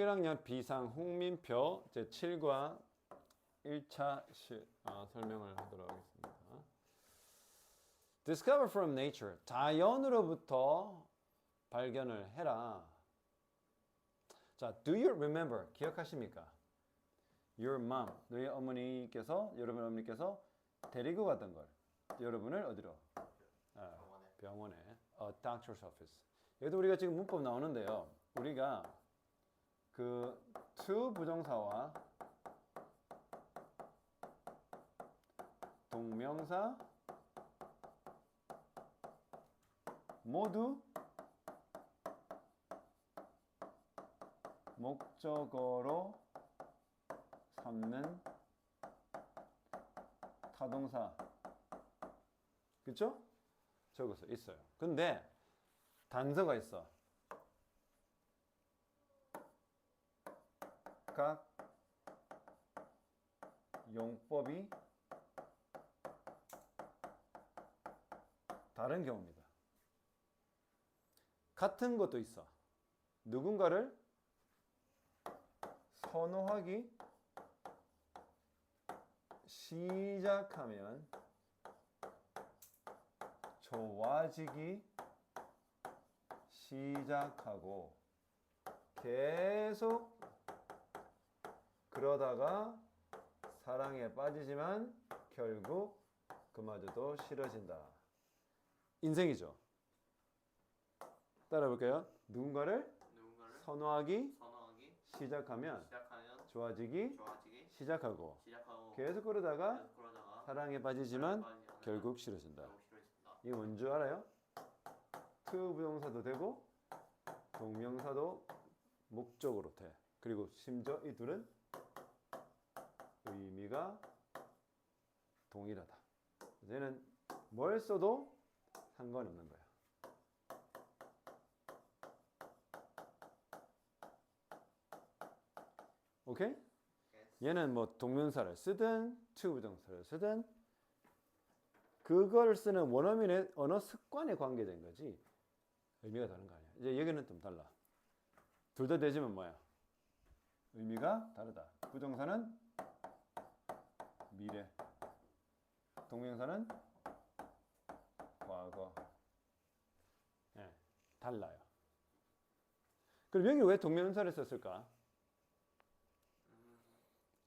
1학년 비상 홍민표 제 7과 1차 시, 어, 설명을 하도록 하겠습니다. Discover from nature. 자연으로부터 발견을 해라. 자, do you remember? 기억하십니까? Your mom, 너희 어머니께서, 여러분 어머니께서 데리고 갔던 걸. 여러분을 어디로? 아, 병원에. 병원에. A doctor's office. 여기도 우리가 지금 문법 나오는데요. 우리가 그 to 부정사와 동명사 모두 목적어로 삼는 타동사. 그쵸? 적어서 있어요. 근데 단서가 있어 각 용법이 다른 경우입니다. 같은 것도 있어. 누군가를 선호하기 시작하면 좋아지기 시작하고 계속 그러다가 사랑에 빠지지만 결국 그마저도 싫어진다. 인생이죠. 따라 볼까요? 누군가를 누군가를 선호하기 선호하기 시작하면 시작하면 좋아지기 좋아지기 시작하고 시작하고 계속 그러다가 계속 그러다가 사랑에 빠지지만 결국 싫어진다. 결국 싫어진다. 이게 뭔지 알아요? to 부동사도 되고 동명사도 목적으로 돼. 그리고 심지어 이 둘은 의미가 동일하다. 얘는 뭘 써도 상관없는 거야. 오케이? 얘는 뭐 동명사를 쓰든 to 부정사를 쓰든 그걸 쓰는 원어민의 언어 습관에 관계된 거지 의미가 다른 거 아니야. 이제 여기는 좀 달라. 둘 다 되지만 뭐야? 의미가 다르다. 부정사는 미래, 동명사는 과거. 예, 달라요. 그럼 여기 왜 동명사를 썼을까?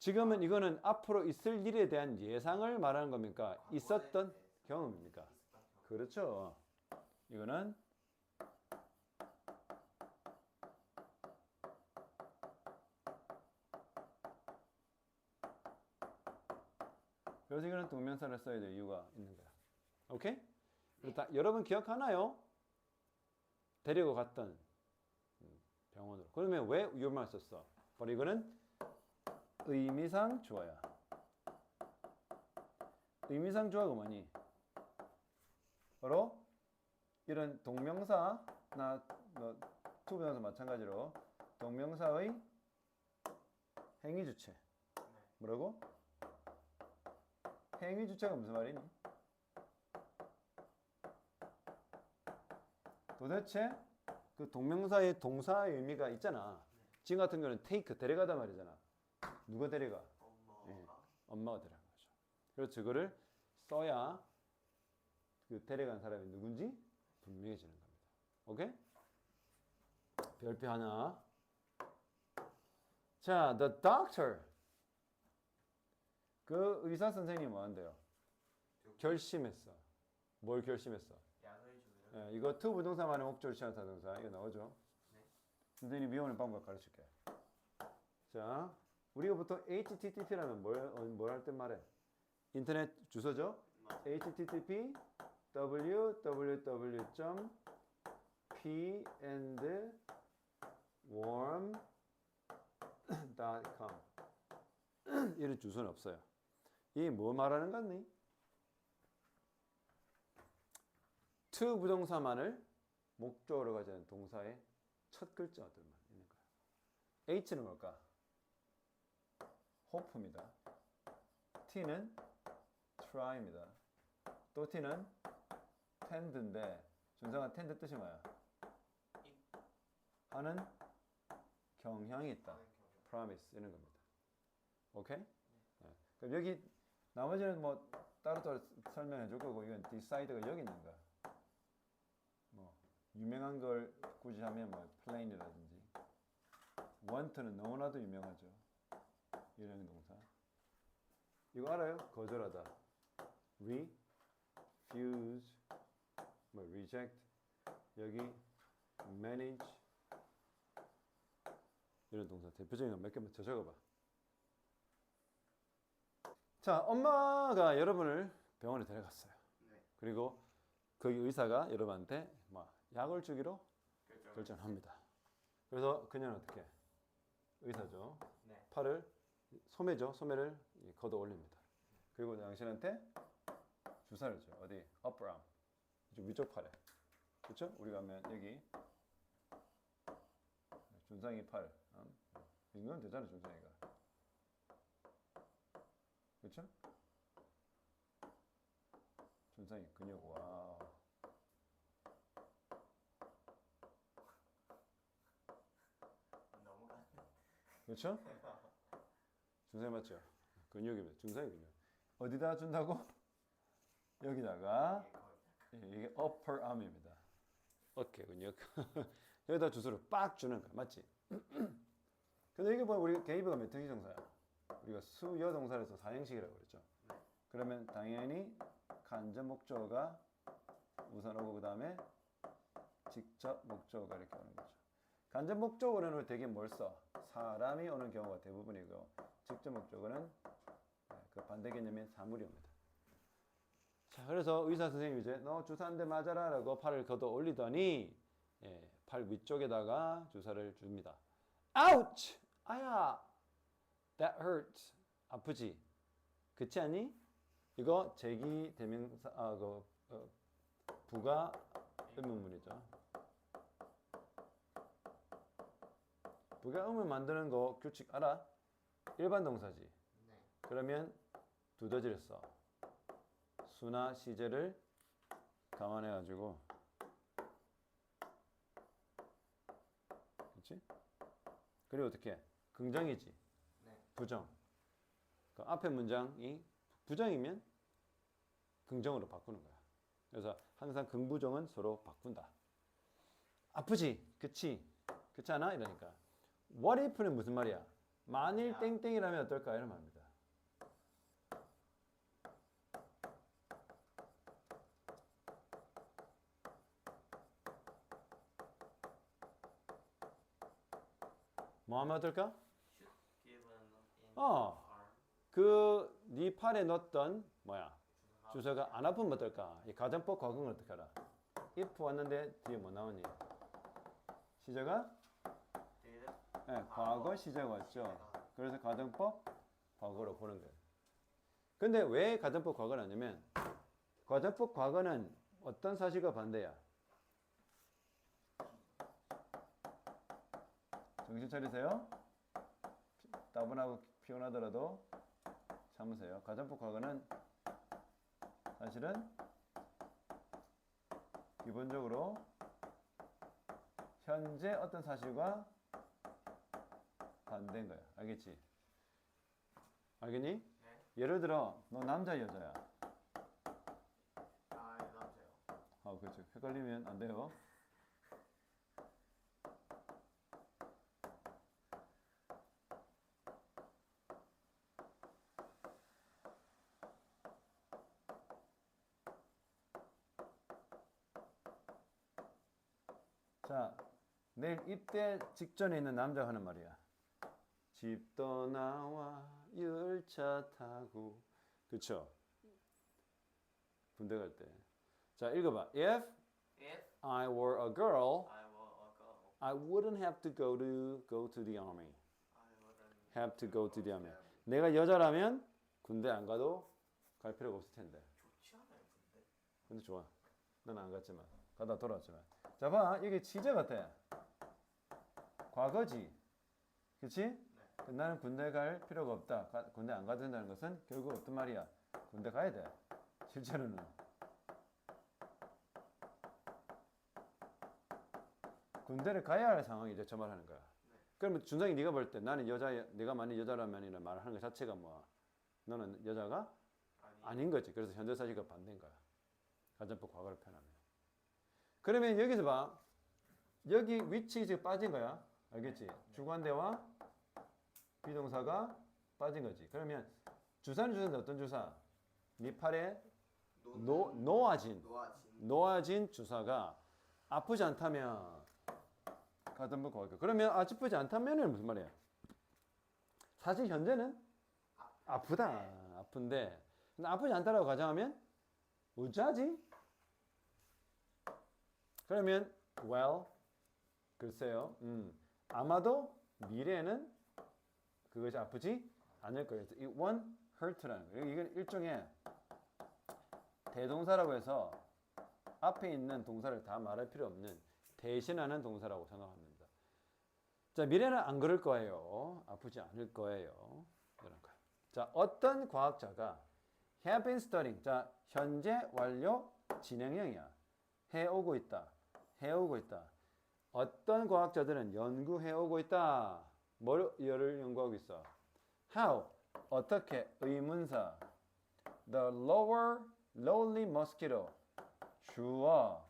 지금은 이거는 앞으로 있을 일에 대한 예상을 말하는 겁니까? 있었던 경험입니까? 그렇죠. 이거는 그래서 이거는 동명사를 써야 될 이유가 있는 거야. 오케이? 그렇다. 여러분 기억하나요? 데리고 갔던 음, 병원으로. 그러면 왜 your 썼어? 바로 이거는 의미상 주어야. 의미상 주어가 뭐니? 바로 이런 동명사나 뭐 투부정사 마찬가지로 동명사의 행위 주체. 네. 뭐라고? 행위 주체가 무슨 말이니? 도대체 그 동명사의 동사의 의미가 있잖아. 지금 같은 경우는 take 데려가다 말이잖아. 누가 데려가? 엄마가 예, 엄마가 데려간 거죠. 그래서 그거를 써야 그 데려간 사람이 누군지 분명해지는 겁니다. 오케이? 별표 하나. 자, the doctor. 그 의사 선생님이 뭐 한대요? 결심했어. 뭘 결심했어? 약을 주면 예, 이거 to 부동사만의 목적을 취한 사동사 이거 나오죠? 네. 선생님이 미워하는 방법 가르칠게. 자, 우리가 보통 HTTP라면 뭘, 어, 뭘할 때 말해? 인터넷 주소죠? http www. p and warm.com 이런 주소는 없어요. 이 뭐 말하는 거니? to 부동사만을 목적으로 가지는 동사의 첫 글자들만 있는 거야. H는 뭘까? hope입니다. T는 try입니다. 또 T는 tend인데 준성아 tend 뜻이 뭐야? 이- 하는 경향이 있다. promise 이런 겁니다. 오케이? 네. 그럼 여기 나머지는 뭐 따로따로 설명해 줄 거고 이건 decide가 여기 있는 거야. 뭐 유명한 걸 굳이 하면 뭐 plain이라든지 want는 너무나도 유명하죠. 이런 동사. 이거 알아요? 거절하다. refuse 뭐 reject 여기 manage 이런 동사 대표적인 거 몇 개만 더 적어봐. 자, 엄마가 여러분을 병원에 데려갔어요. 네. 그리고 거기 의사가 여러분한테 뭐 약을 주기로 결정. 결정합니다. 그래서 그녀는 어떻게? 의사죠. 네. 팔을 소매죠. 소매를 이 걷어 올립니다. 그리고 당신한테 주사를 줘요. 어디? upper arm. 이쪽 위쪽 팔에. 그렇죠? 우리가 하면 여기 준상이 팔. 어? 이건 되잖아 준상이가. 그렇죠? 준상이 근육 와. 너무 가. 그렇죠? 준상이 맞죠? 근육입니다. 준상이 근육. 어디다 준다고? 여기다가 예, 거의. 예, 이게 upper arm입니다. 어깨 근육. 여기다 주소를 빡 주는 거야. 맞지? 근데 이게 뭐 우리 게이브가 몇 형식 동사야? 우리가 수여 동사에서 사형식이라고 그랬죠. 네. 그러면 당연히 간접 목적어가 우선 오고 그 다음에 직접 목적어가 이렇게 오는 거죠. 간접 목적어는 되게 뭘 써? 사람이 오는 경우가 대부분이고 직접 목적어는 네, 그 반대 개념인 사물이 옵니다. 자, 그래서 의사 선생님이 이제 너 주사 한 대 맞아라 라고 팔을 걷어 올리더니 예, 팔 위쪽에다가 주사를 줍니다. Ouch! 아야! That hurts. 아프지? 그치 않니? 이거 제기 대명사 아, 그 어, 부가 의문문이죠. 부가 의문 만드는 거 규칙 알아? 일반 동사지. 네. 그러면 두더지를 써. 수나 시제를 감안해 가지고 그렇지? 그리고 어떻게? 긍정이지. 네. 부정. 그 앞에 문장이 부정이면 긍정으로 바꾸는 거야. 그래서 항상 긍부정은 서로 바꾼다. 아프지? 그치? 그렇지 않아? 이러니까. What if는 무슨 말이야? 만일 땡땡이라면 어떨까? 이런 말입니다. 뭐 하면 어떨까? 어. arm. 그네 팔에 넣었던 뭐야? 주사가 안 아프면 어떨까? 이 가정법 과거는 어떻게 알아? if 왔는데 뒤에 뭐 나오니? 시제가 네, 과거 시제가 왔죠. 그래서 가정법 과거로 보는 거예요. 근데 왜 가정법 과거를 하냐면 가정법 과거는 어떤 사실과 반대야? 정신 차리세요. 피- 따분하고 피곤하더라도 참으세요. 가정법 과거는 사실은 기본적으로 현재 어떤 사실과 반대인 거야. 알겠지? 알겠니? 네. 예를 들어 너 남자 여자야. 아, 남자요. 아 그렇죠. 헷갈리면 안 돼요. 자, 내일 입대 직전에 있는 남자가 하는 말이야. 집 떠나와 열차 타고 그쵸? 군대 갈 때. 자, 읽어봐. If If I were a girl, I were a girl, I wouldn't have to go to go to the army. I wouldn't Have to go to the army. 내가 여자라면 군대 안 가도 갈 필요가 없을 텐데. 좋지 않아요, 근데? 근데 좋아. 난 안 갔지만 가다 돌아왔지만. 자, 봐. 이게 지제 같아. 과거지. 그치? 네. 나는 군대 갈 필요가 없다. 가- 군대 안 가도 된다는 것은 결국 어떤 말이야? 군대 가야 돼. 실제로는. 군대를 가야 할 상황이죠. 저 말하는 거야. 그러면 준상이 네가 볼 때 나는 여자 내가 만약 여자라면이라는 말을 하는 것 자체가 뭐야? 너는 여자가 아니. 아닌 거지. 그래서 현재 사실과 반대인 거야. 가정법 과거를 표현하면. 그러면 여기서 봐. 여기 위치 지금 빠진 거야. 알겠지? 주관대와 비동사가 빠진 거지. 그러면 주사는 주사인데 어떤 주사? 네 팔에 노, 노아진. 놓아진 주사가 아프지 않다면 가정법 과거. 그러면 아프지 않다면은 무슨 말이야? 사실 현재는 아프다. 아픈데 근데 아프지 않다라고 가정하면 어쩌지? 그러면 well 글쎄요. 음, 아마도 미래에는 그것이 아프지 않을 거예요. it won't hurt라는 거예요. 이건 일종의 대동사라고 해서 앞에 있는 동사를 다 말할 필요 없는 대신하는 동사라고 생각합니다. 자, 미래는 안 그럴 거예요. 아프지 않을 거예요. 이런 거예요. 자, 어떤 과학자가 have been studying. 자, 현재 완료 진행형이야. 해오고 있다. 해오고 있다. 어떤 과학자들은 연구해오고 있다. 뭘를 연구하고 있어? How? 어떻게? 의문사. The lower lowly mosquito. 주어.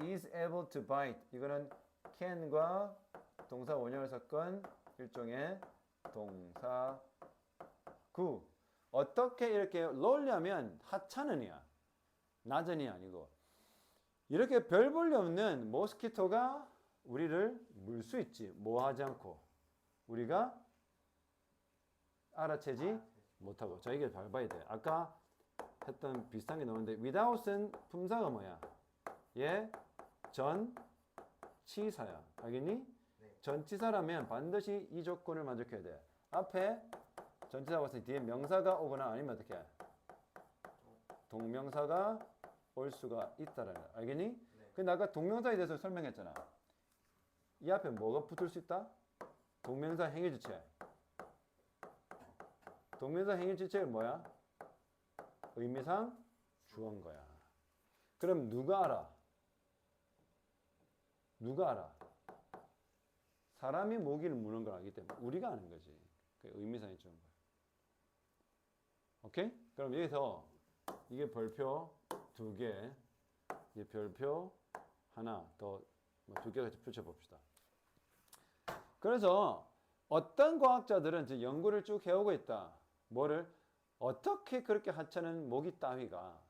is able to bite. 이거는 can과 동사 원형을 섞은 일종의 동사 구. 어떻게 이렇게 lowly하면 하찮은이야. 낮은이 아니고. 이렇게 별 볼일 없는 모스키토가 우리를 물 수 있지. 뭐 하지 않고. 우리가 알아채지 못하고. 자, 이게 잘 봐야 돼. 아까 했던 비슷한 게 나오는데, without은 품사가 뭐야? 예, 전, 치사야. 알겠니? 네. 전치사라면 반드시 이 조건을 만족해야 돼. 앞에 전치사가 때 뒤에 명사가 오거나 아니면 어떻게? 동명사가 올 수가 있다라는 거. 알겠니? 네. 근데 아까 동명사에 대해서 설명했잖아. 이 앞에 뭐가 붙을 수 있다? 동명사 행위 주체. 동명사 행위 주체가 뭐야? 의미상 주어인 거야. 그럼 누가 알아? 누가 알아? 사람이 모기를 무는 걸 알기 때문에 우리가 아는 거지. 그 의미상이 주는 거야. 오케이? 그럼 여기서 이게 별표 두 개, 이게 별표 하나 더 두 개 같이 붙여봅시다. 그래서 어떤 과학자들은 이제 연구를 쭉 해오고 있다. 뭐를 어떻게 그렇게 하찮은 모기 따위가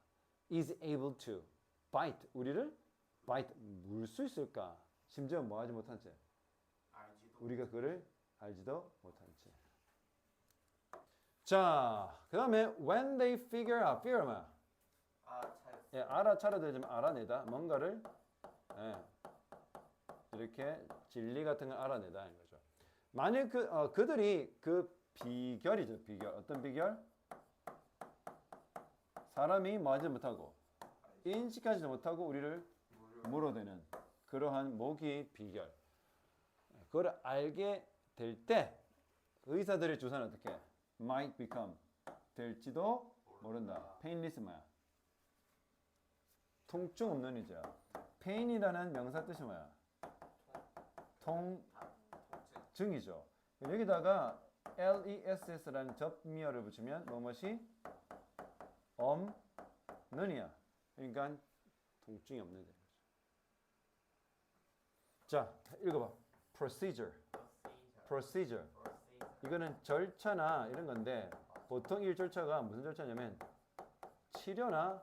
is able to bite 우리를 bite 물 수 있을까? 심지어 뭐 하지 못한 채. 우리가 그를 알지도 못한 채. 자, 그 다음에 when they figure out, figure? 아 차였어. 예, 알아차려들지만 알아내다 뭔가를 예, 이렇게 진리 같은 걸 알아내다 는 거죠. 만약 그 어, 그들이 그 비결이죠 비결 어떤 비결? 사람이 뭐 하지 못하고 인식하지 못하고 우리를 물어대는 그러한 모기 비결. 그걸 알게 될 때 의사들의 주사는 어떻게? might become 될지도 모른다. painless 뭐야? 통증 없는 이죠. pain이라는 명사 뜻이 뭐야? 통증. 통증이죠. 여기다가 less라는 접미어를 붙이면 뭐뭐이 없는이야. 그러니까 통증이 없는 거죠. 자, 읽어봐. procedure. procedure. 이거는 절차나 이런 건데 보통 이 절차가 무슨 절차냐면 치료나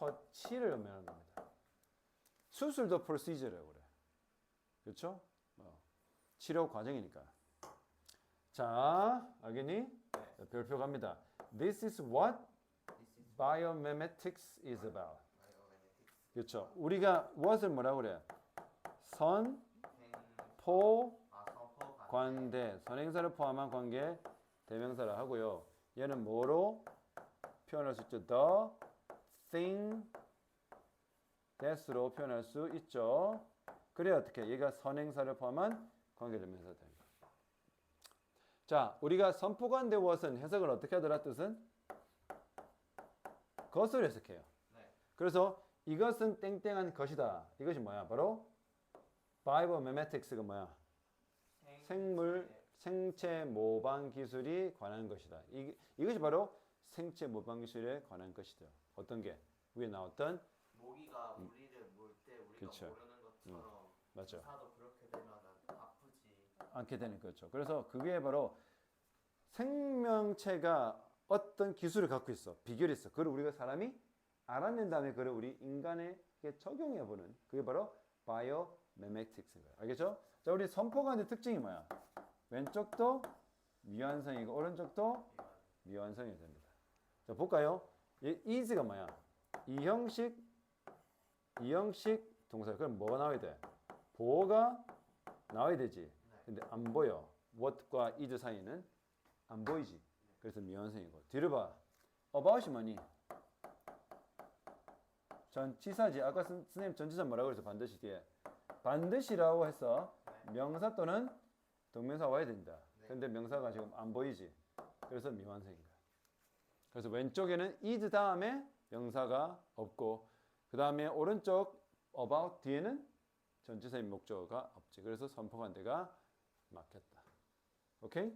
처치를 의미하는 겁니다. 수술도 procedure라고 그래. 그렇죠? 어, 치료 과정이니까. 자, 알겠니? 자, 별표 갑니다. This is what biomimetics is about. 그렇죠. 우리가 what을 뭐라고 그래? 선, 행. 포, 아. 관대, 선행사를 포함한 관계 대명사를 하고요. 얘는 뭐로 표현할 수 있죠? The thing that으로 표현할 수 있죠. 그래 어떻게? 얘가 선행사를 포함한 관계 대명사가 됩니다. 자, 우리가 선포관대 what은 해석을 어떻게 하더라 뜻은? 것을 해석해요. 네. 그래서 이것은 땡땡한 것이다. 이것이 뭐야? 바로 Biomimetics가 뭐야? 생- 생물 네. 생체 모방 기술이 관한 것이다. 이, 이것이 바로 생체 모방 기술에 관한 것이다. 어떤 게 위에 나왔던 모기가 우리를 물 때 우리가 그쵸. 모르는 것처럼 맞죠? 주사도 그렇게 되면 아프지. 않게 되는 거죠. 그래서 그게 바로 생명체가 어떤 기술을 갖고 있어, 비결이 있어. 그걸 우리가 사람이 알아낸 다음에 그걸 우리 인간에게 적용해 보는 그게 바로 바이오 메메틱스인 거예요. 알겠죠? 자, 우리 선포관의 특징이 뭐야? 왼쪽도 미완성이고 오른쪽도 미완성이 됩니다. 자, 볼까요? 이 is가 뭐야? 이 형식 이 형식 동사. 그럼 뭐가 나와야 돼? 보어가 나와야 되지. 근데 안 보여. what과 is 사이는 안 보이지. 그래서 미완성이고. 뒤를 봐. about이 뭐니? 전치사지. 아까 선, 선생님 전치사 뭐라고 그랬어? 반드시 뒤에. 반드시라고 해서 명사 또는 동명사 와야 된다. 근데 명사가 지금 안 보이지. 그래서 미완성인 거야. 그래서 왼쪽에는 is 다음에 명사가 없고 그 다음에 오른쪽 about 뒤에는 전치사의 목적어가 없지. 그래서 선포관대가 막혔다. 오케이?